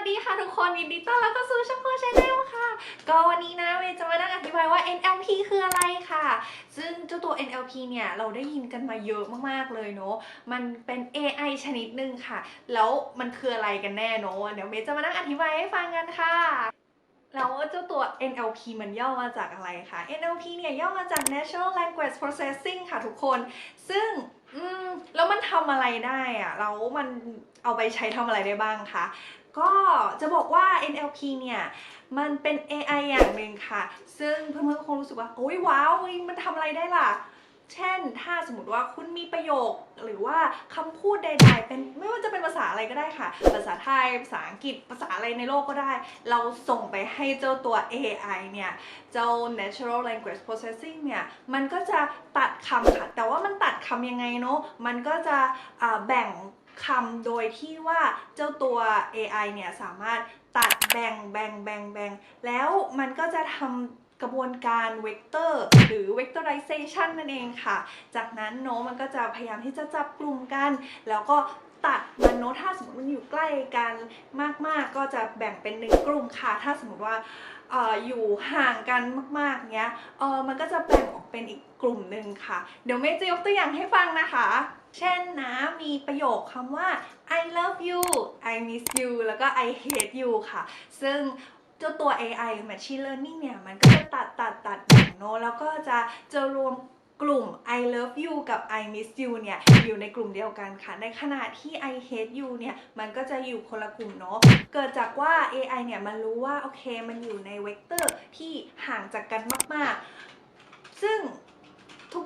วัสดีค่ะทุกคนยินดีต้อนรับเข้าสู่ช่องโคชแนลค่ะ ก็วันนี้นะเวจะมานั่งอธิบายว่า NLP คืออะไรค่ะ ซึ่งเจ้าตัว NLP เนี่ยเราได้ยินกันมาเยอะมากๆเลยเนาะมันเป็น AI ชนิดหนึ่งค่ะ แล้วมันคืออะไรกันแน่เนาะเดี๋ยวเมย์จะมานั่งอธิบายให้ฟังกันค่ะแล้วเจ้าตัว NLP มันย่อมาจากอะไรคะ NLP เนี่ยย่อมาจาก Natural Language Processing ค่ะทุกคน ซึ่งอืมแล้วมันทำอะไรได้อะแล้วมันเอาไปใช้ทำอะไรได้บ้างคะ ก็จะบอกว่า NLP เนี่ยมันเป็น AI อย่างหนึ่งค่ะ ซึ่งเพื่อนๆก็คงรู้สึกว่าโอ้ยว้าวมันทำอะไรได้ล่ะ เช่น ถ้าสมมติว่าคุณมีประโยคหรือว่าคำพูดใดๆ เป็นไม่ว่าจะเป็นภาษาอะไรก็ได้ค่ะ ภาษาไทย ภาษาอังกฤษ ภาษาอะไรในโลกก็ได้ เราส่งไปให้เจ้าตัว AI เนี่ย เจ้า natural language processing เนี่ย มันก็จะตัดคำค่ะ แต่ว่ามันตัดคำยังไงเนาะ มันก็จะแบ่ง คำโดยที่ว่าเจ้าตัว AI เนี่ยสามารถตัดแบ่งแบ่งแบ่งแบ่งแล้วมันก็จะทำกระบวนการเวกเตอร์หรือ vectorization นั่นเองค่ะ จากนั้นเนมันก็จะพยายามที่จะจับกลุ่มกัน แล้วก็ตัดมันเนถ้าสมมติมันอยู่ใกล้กันมาก ๆ ก็จะแบ่งเป็นหนึ่งกลุ่มค่ะ ถ้าสมมติว่าออยู่ห่างกันมาก ๆ เนี้ยมันก็จะแบ่งออกเป็นอีกกลุ่มหนึ่งค่ะ เดี๋ยวเมย์จะยกตัวอย่างให้ฟังนะคะ เช่นนะมีประโยคคำว่า I love you I miss you แล้วก็ I hate you ค่ะ ซึ่งเจ้าตัว AI Machine Learning เนี่ย มันก็จะตัดตัดตัดแบ่งเนอะแล้วก็จะจะรวมกลุ่ม I love you กับ I miss you เนี่ย อยู่ในกลุ่มเดียวกันค่ะ ในขณะที่ I hate you เนี่ย มันก็จะอยู่คนละกลุ่มเนาะ เกิดจากว่า AI เนี่ย มันรู้ว่า โอเค มันอยู่ในเวกเตอร์ที่ห่างจากกันมาก ๆ ซึ่ง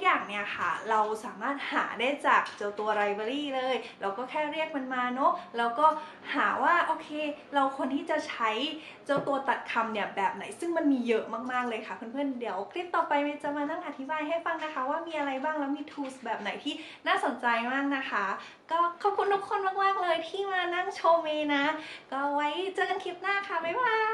อย่างเนี่ยค่ะ เราสามารถหาได้จากเจ้าตัว library เลย เราก็แค่เรียกมันมาเนาะแล้วก็หาว่าโอเค เราควรที่จะใช้เจ้าตัวตัดคำเนี่ยแบบไหน ซึ่งมันมีเยอะมากๆเลยค่ะ เพื่อนๆเดี๋ยวคลิปต่อไปจะมานั่งอธิบายให้ฟังนะคะ ว่ามีอะไรบ้างแล้วมี tools แบบไหนที่น่าสนใจมากนะคะ ก็ขอบคุณทุกคนมากๆเลยที่มานั่งชมเมนะ ก็ไว้เจอกันคลิปหน้าค่ะบ๊ายบาย